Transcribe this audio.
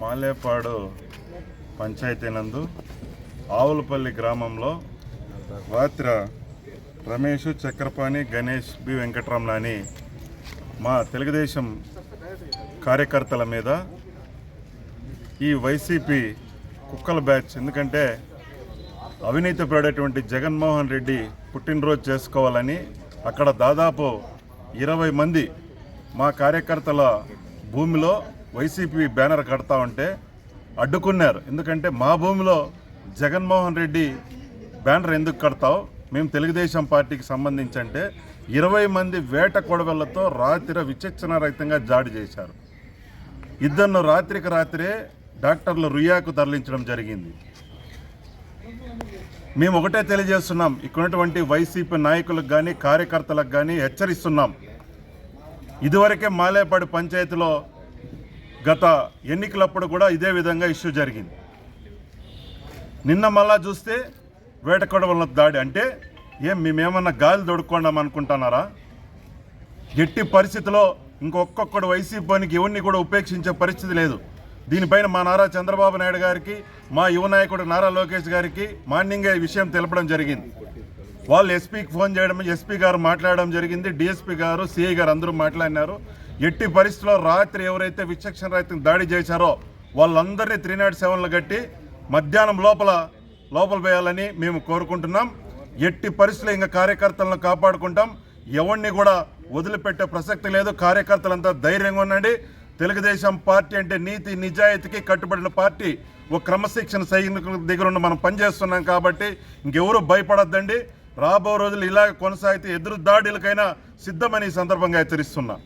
మాలేపాడు పంచాయతీ నందు ఆవులపల్లి గ్రామంలో వాత్ర రమేష్ చక్రపాణి గణేష్ బి వెంకటరమణ అని మా తెలుగుదేశం కార్యకర్తల మీద ఈ వైసీపీ కుక్కల బ్యాచ్ ఎందుకంటే అవినీతి పడేటువంటి జగన్మోహన్ రెడ్డి పుట్టినరోజు చేసుకోవాలని అక్కడ దాదాపు ఇరవై మంది మా కార్యకర్తల భూమిలో వైసీపీ బ్యానర్ కడతా ఉంటే అడ్డుకున్నారు. ఎందుకంటే మా భూమిలో జగన్మోహన్ రెడ్డి బ్యానర్ ఎందుకు కడతావు? మేము తెలుగుదేశం పార్టీకి సంబంధించి అంటే ఇరవై మంది వేట కొడవళ్ళతో రాత్రి విచక్షణారహితంగా జాడి చేశారు. ఇద్దరిను రాత్రికి రాత్రే డాక్టర్లు రుయాకు తరలించడం జరిగింది. మేము ఒకటే తెలియజేస్తున్నాం ఇక్కడ ఉన్నటువంటి వైసీపీ నాయకులకు కానీ కార్యకర్తలకు కానీ హెచ్చరిస్తున్నాం. ఇదివరకే మాలేపాడు పంచాయతీలో గత ఎన్నికలప్పుడు కూడా ఇదే విధంగా ఇష్యూ జరిగింది. నిన్న మళ్ళా చూస్తే వేటకొడవల దాడి అంటే ఏం మేమేమన్నా గాలి దొడుకున్నాం అనుకుంటున్నారా? ఎట్టి పరిస్థితిలో ఇంకొక్కొక్కడు వైసీపీకి ఎవరిని కూడా ఉపేక్షించే పరిస్థితి లేదు. దీనిపైన మా నారా చంద్రబాబు నాయుడు గారికి మా యువ నాయకుడు నారా లోకేష్ గారికి మార్నింగే ఈ విషయం తెలపడం జరిగింది. వాళ్ళు ఎస్పీకి ఫోన్ చేయడం ఎస్పీ గారు మాట్లాడడం జరిగింది. డిఎస్పీ గారు సిఐ గారు అందరూ మాట్లాడినారు. ఎట్టి పరిస్థితిలో రాత్రి ఎవరైతే విచక్షణ రైతులు దాడి చేశారో వాళ్ళందరినీ త్రీ నాట్ సెవెన్లు కట్టి మధ్యాహ్నం లోపల లోపల వేయాలని మేము కోరుకుంటున్నాం. ఎట్టి పరిస్థితులు ఇంకా కార్యకర్తలను కాపాడుకుంటాం. ఎవరిని కూడా వదిలిపెట్టే ప్రసక్తి లేదు. కార్యకర్తలంతా ధైర్యంగా ఉండండి. తెలుగుదేశం పార్టీ అంటే నీతి నిజాయితీకి కట్టుబడిన పార్టీ. ఒక క్రమశిక్షణ సైనికుల దగ్గర ఉన్న మనం పనిచేస్తున్నాం కాబట్టి ఇంకెవరు భయపడొద్దండి. రాబో రోజులు ఇలాగ కొనసాగితే ఎదురు దాడులకైనా సిద్ధమని ఈ సందర్భంగా హెచ్చరిస్తున్నా.